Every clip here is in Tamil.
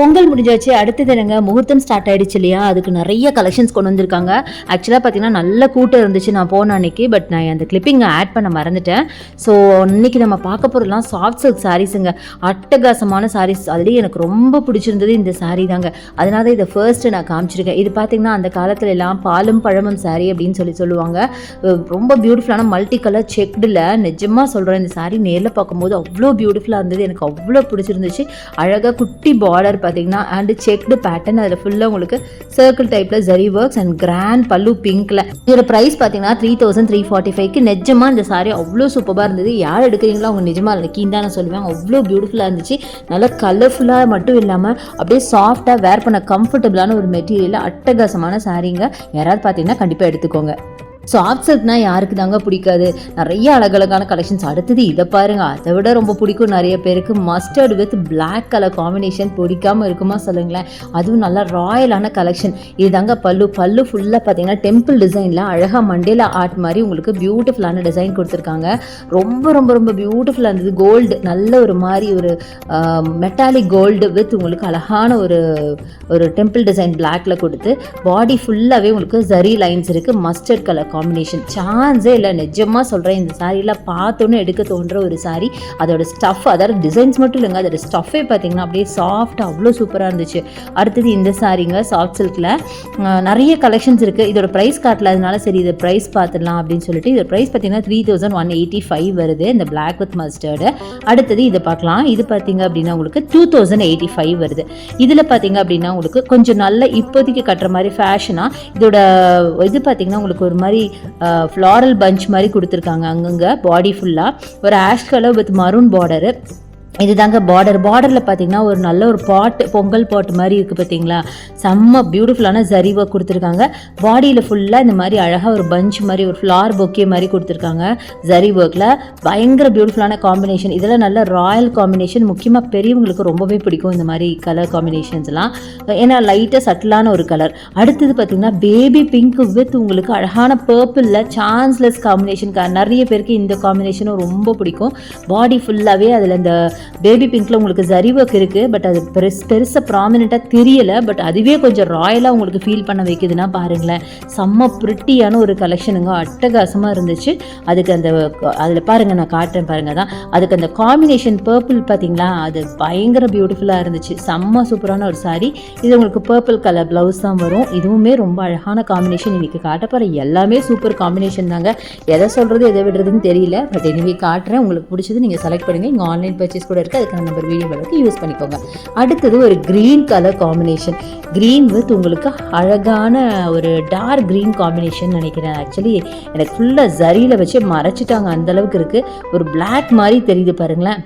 பொங்கல் முடிஞ்சாச்சு அடுத்தது என்னங்க முகூர்த்தம் ஸ்டார்ட் ஆயிடுச்சு இல்லையா? அதுக்கு நிறைய கலெக்ஷன்ஸ் கொண்டு வந்திருக்காங்க. ஆக்சுவலாக பார்த்தீங்கன்னா நல்ல கூட்டம் இருந்துச்சு நான் போன அன்னைக்கு பட் நான் அந்த கிளிப்பிங்கை ஆட் பண்ண மறந்துட்டேன். ஸோ இன்னைக்கு நம்ம பார்க்க போகிறதுலாம் சாஃப்ட் சில்க் சாரீஸுங்க அட்டகாசமான சாரீஸ் அதுலேயும் எனக்கு ரொம்ப பிடிச்சிருந்தது இந்த சாரீ தாங்க. அதனால தான் இதை ஃபர்ஸ்ட் நான் காமிச்சிருக்கேன். இது பார்த்தீங்கன்னா அந்த காலத்துல எல்லாம் பாலும் பழமும் சாரீ அப்படின்னு சொல்லி சொல்லுவாங்க. ரொம்ப பியூட்டிஃபுல்லான மல்டி கலர் செக்டில் நிஜமாக சொல்கிறேன் இந்த சாரீ நேரில் பார்க்கும்போது அவ்வளோ பியூட்டிஃபுல்லாக இருந்தது. எனக்கு அவ்வளோ பிடிச்சிருந்துச்சு. அழகாக குட்டி பார்டர் பார்த்தீங்கன்னா அண்டு செக்டு பேட்டர்ன் அதில் ஃபுல்லாக உங்களுக்கு சர்க்கிள் டைப்பில் ஜரி ஒர்க்ஸ் அண்ட் கிராண்ட் பல்லு பிங்க்ல இதோட ப்ரைஸ் பார்த்தீங்கன்னா த்ரீ தௌசண்ட் த்ரீ ஃபார்ட்டி ஃபைவ்க்கு நிஜமாக இந்த சாரி அவ்வளோ சூப்பராக இருந்தது. யார் எடுக்கிறீங்களோ அவங்க நிஜமாக லக்கீன்னு தான் நான் சொல்லுவேன் அவ்வளோ பியூட்டிஃபுல்லாக இருந்துச்சு. நல்லா கலர்ஃபுல்லாக மட்டும் இல்லாமல் அப்படியே சாஃப்டாக வேர் பண்ண கம்ஃபர்டபுளான ஒரு மெட்டீரியல் அட்டகாசமான சாரீங்க யாராவது பார்த்தீங்கன்னா கண்டிப்பாக எடுத்துக்கோங்க. சாஃப்ட் சில்க்னா யாருக்கு தாங்க பிடிக்காது? நிறைய அழகழகான கலெக்ஷன்ஸ் அடுத்தது இதை பாருங்க. அதை விட ரொம்ப பிடிக்கும் நிறைய பேருக்கு. Mustard with black colour combination பிடிக்காம இருக்குமா சொல்லுங்களேன். அதுவும் நல்லா ராயலான கலெக்ஷன் இதுதாங்க பல்லு. பல்லு ஃபுல்லாக பார்த்தீங்கன்னா டெம்பிள் டிசைனில் அழகாக மண்டேலா ஆர்ட் மாதிரி உங்களுக்கு பியூட்டிஃபுல்லான டிசைன் கொடுத்துருக்காங்க. ரொம்ப ரொம்ப ரொம்ப பியூட்டிஃபுல்லாக இருந்தது. கோல்டு நல்ல ஒரு மாதிரி ஒரு மெட்டாலிக் கோல்டு வித் உங்களுக்கு அழகான ஒரு ஒரு டெம்பிள் டிசைன் பிளாக்ல கொடுத்து பாடி ஃபுல்லாகவே உங்களுக்கு ஜரி லைன்ஸ் இருக்குது மஸ்டர்ட் கலர் காம்பினேஷன் சான்ஸே இல்லை. நிஜமாக சொல்கிறேன் இந்த சாரீலாம் பார்த்தோன்னே எடுக்க தோன்ற ஒரு சாரீ அதோட ஸ்டஃப் அதாவது டிசைன்ஸ் மட்டும் இல்லைங்க. அதோட ஸ்டஃபே பார்த்தீங்கன்னா அப்படியே சாஃப்ட் அவ்வளோ சூப்பராக இருந்துச்சு. அடுத்தது இந்த சாரீங்க சாஃப்ட் சில்கில் நிறைய கலெக்ஷன்ஸ் இருக்குது இதோட ப்ரைஸ் காட்டலாதனால சரி இதை ப்ரைஸ் பார்த்துடலாம் அப்படின்னு சொல்லிட்டு இதோட ப்ரைஸ் பார்த்தீங்கன்னா three thousand one eighty five வருது இந்த பிளாக் வித் மஸ்டர்டு அடுத்தது இதை பார்க்கலாம். இது பார்த்தீங்க அப்படின்னா உங்களுக்கு டூ தௌசண்ட் எயிட்டி ஃபைவ் வருது. இதில் பார்த்தீங்க அப்படின்னா உங்களுக்கு கொஞ்சம் நல்ல இப்போதைக்கு கட்டுற மாதிரி ஃபேஷனாக இதோட இது பார்த்தீங்கன்னா உங்களுக்கு ஒரு மாதிரி ஃப்ளாரல் பஞ்ச் மாதிரி கொடுத்துருக்காங்க அங்கங்கே பாடி ஃபுல்லாக ஒரு ash colour with maroon border இதுதாங்க பார்டர் பார்டரில் பார்த்தீங்கன்னா ஒரு நல்ல ஒரு பாட்டு பொங்கல் பாட்டு மாதிரி இருக்குது பார்த்தீங்களா செம்ம பியூட்டிஃபுல்லான ஜரி ஒர்க் கொடுத்துருக்காங்க. பாடியில் ஃபுல்லாக இந்த மாதிரி அழகாக ஒரு பஞ்ச் மாதிரி ஒரு ஃப்ளார் பொக்கே மாதிரி கொடுத்துருக்காங்க ஜரி ஒர்க்கில் பயங்கர பியூட்டிஃபுல்லான காம்பினேஷன் இதெல்லாம் நல்ல ராயல் காம்பினேஷன் முக்கியமாக பெரியவங்களுக்கு ரொம்பவே பிடிக்கும் இந்த மாதிரி கலர் காம்பினேஷன்ஸ்லாம் ஏன்னா லைட்டாக சட்டிலான ஒரு கலர் அடுத்தது பார்த்தீங்கன்னா பேபி பிங்க் வித் உங்களுக்கு அழகான பர்பிளில் சான்ஸ்லெஸ் காம்பினேஷன் நிறைய பேருக்கு இந்த காம்பினேஷனும் ரொம்ப பிடிக்கும். பாடி ஃபுல்லாகவே அதில் இந்த பேபி பிங்கில் உங்களுக்கு ஜரி ஒர்க் இருக்குது பட் அது பெருசு பெருசாக ப்ராமினெண்ட்டாக தெரியலை பட் அதுவே கொஞ்சம் ராயலாக உங்களுக்கு ஃபீல் பண்ண வைக்குதுன்னா பாருங்களேன். செம்ம பிரிட்டியான ஒரு கலெக்ஷனுங்க அட்டகாசமாக இருந்துச்சு. அதுக்கு அந்த அதில் பாருங்கள் நான் காட்டுறேன் பாருங்கள் தான் அதுக்கு அந்த காம்பினேஷன் பர்பிள் பார்த்தீங்களா அது பயங்கர பியூட்டிஃபுல்லாக இருந்துச்சு. செம்ம சூப்பரான ஒரு சாரீ இது உங்களுக்கு பர்பிள் கலர் ப்ளவுஸ் தான் வரும். இதுவுமே ரொம்ப அழகான காம்பினேஷன் இன்றைக்கி காட்ட போகிற எல்லாமே சூப்பர் காம்பினேஷன் தாங்க. எதை சொல்கிறது எதை விடுறதுன்னு தெரியல பட் எனிவே காட்டுறேன். உங்களுக்கு பிடிச்சது நீங்கள் செலக்ட் பண்ணுங்கள் இங்கே ஆன்லைன் பர்ச்சேஸ் கூட இருக்குது அதுக்கான நம்பர் வீடியோ அளவுக்கு யூஸ் பண்ணிக்கோங்க. அடுத்தது ஒரு green colour combination green with உங்களுக்கு அழகான ஒரு டார்க் க்ரீன் காம்பினேஷன் நினைக்கிறேன். ஆக்சுவலி எனக்கு ஃபுல்லாக ஜரியில் வச்சு மறைச்சிட்டாங்க. அந்தளவுக்கு இருக்குது ஒரு பிளாக் மாதிரி தெரியுது பாருங்களேன்.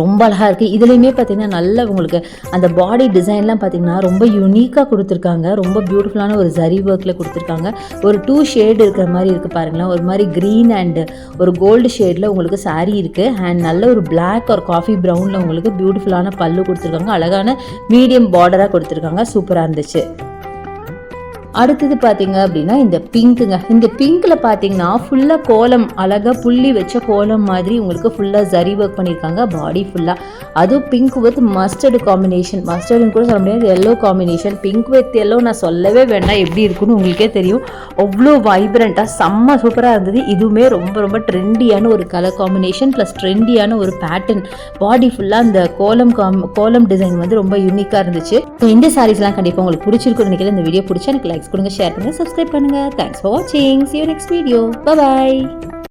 ரொம்ப அழகாக இருக்குது இதுலேயுமே பார்த்திங்கன்னா நல்ல உங்களுக்கு அந்த பாடி டிசைன்லாம் பார்த்தீங்கன்னா ரொம்ப யூனிக்காக கொடுத்துருக்காங்க. ரொம்ப பியூட்டிஃபுல்லான ஒரு ஜரி ஒர்க்கில் கொடுத்துருக்காங்க. ஒரு டூ ஷேடு இருக்கிற மாதிரி இருக்குது பாருங்களேன். ஒரு மாதிரி க்ரீன் அண்டு ஒரு கோல்டு ஷேடில் உங்களுக்கு சாரீ இருக்குது அண்ட் நல்ல ஒரு பிளாக் ஒரு காஃபி ப்ரௌனில் உங்களுக்கு பியூட்டிஃபுல்லான பல்லு கொடுத்துருக்காங்க. அழகான மீடியம் பார்டராக கொடுத்துருக்காங்க. சூப்பராக இருந்துச்சு. அடுத்தது பார்த்தீங்க அப்படின்னா இந்த பிங்க்குங்க இந்த பிங்க்கில் பார்த்தீங்கன்னா ஃபுல்லாக கோலம் அழகாக புள்ளி வச்ச கோலம் மாதிரி உங்களுக்கு ஃபுல்லாக ஜரி ஒர்க் பண்ணியிருக்காங்க பாடி ஃபுல்லாக அதுவும் பிங்க் வித் மஸ்டர்டு காம்பினேஷன் மஸ்டர்டுன்னு கூட சொல்ல முடியாது yellow combination pink with yellow நான் சொல்லவே வேண்டாம் எப்படி இருக்குன்னு உங்களுக்கே தெரியும். அவ்வளோ வைப்ரண்ட்டாக செம்ம சூப்பராக இருந்தது. இதுவுமே ரொம்ப ரொம்ப ட்ரெண்டியான ஒரு கலர் காம்பினேஷன் ப்ளஸ் ட்ரெண்டியான ஒரு பேட்டர்ன் பாடி ஃபுல்லாக அந்த கோலம் காம் கோலம் டிசைன் வந்து ரொம்ப யூனிக்காக இருந்துச்சு. இந்த சாரீஸ்லாம் கண்டிப்பாக உங்களுக்கு பிடிச்சிருக்குன்னு நினைக்கிறேன். இந்த வீடியோ பிடிச்சா எனக்கு லைக்ஸ் கொடுங்க ஷேர் பண்ணுங்கள் சப்ஸ்கிரைப் பண்ணுங்கள் தேங்க்ஸ் ஃபார் வாட்சிங் see you next video bye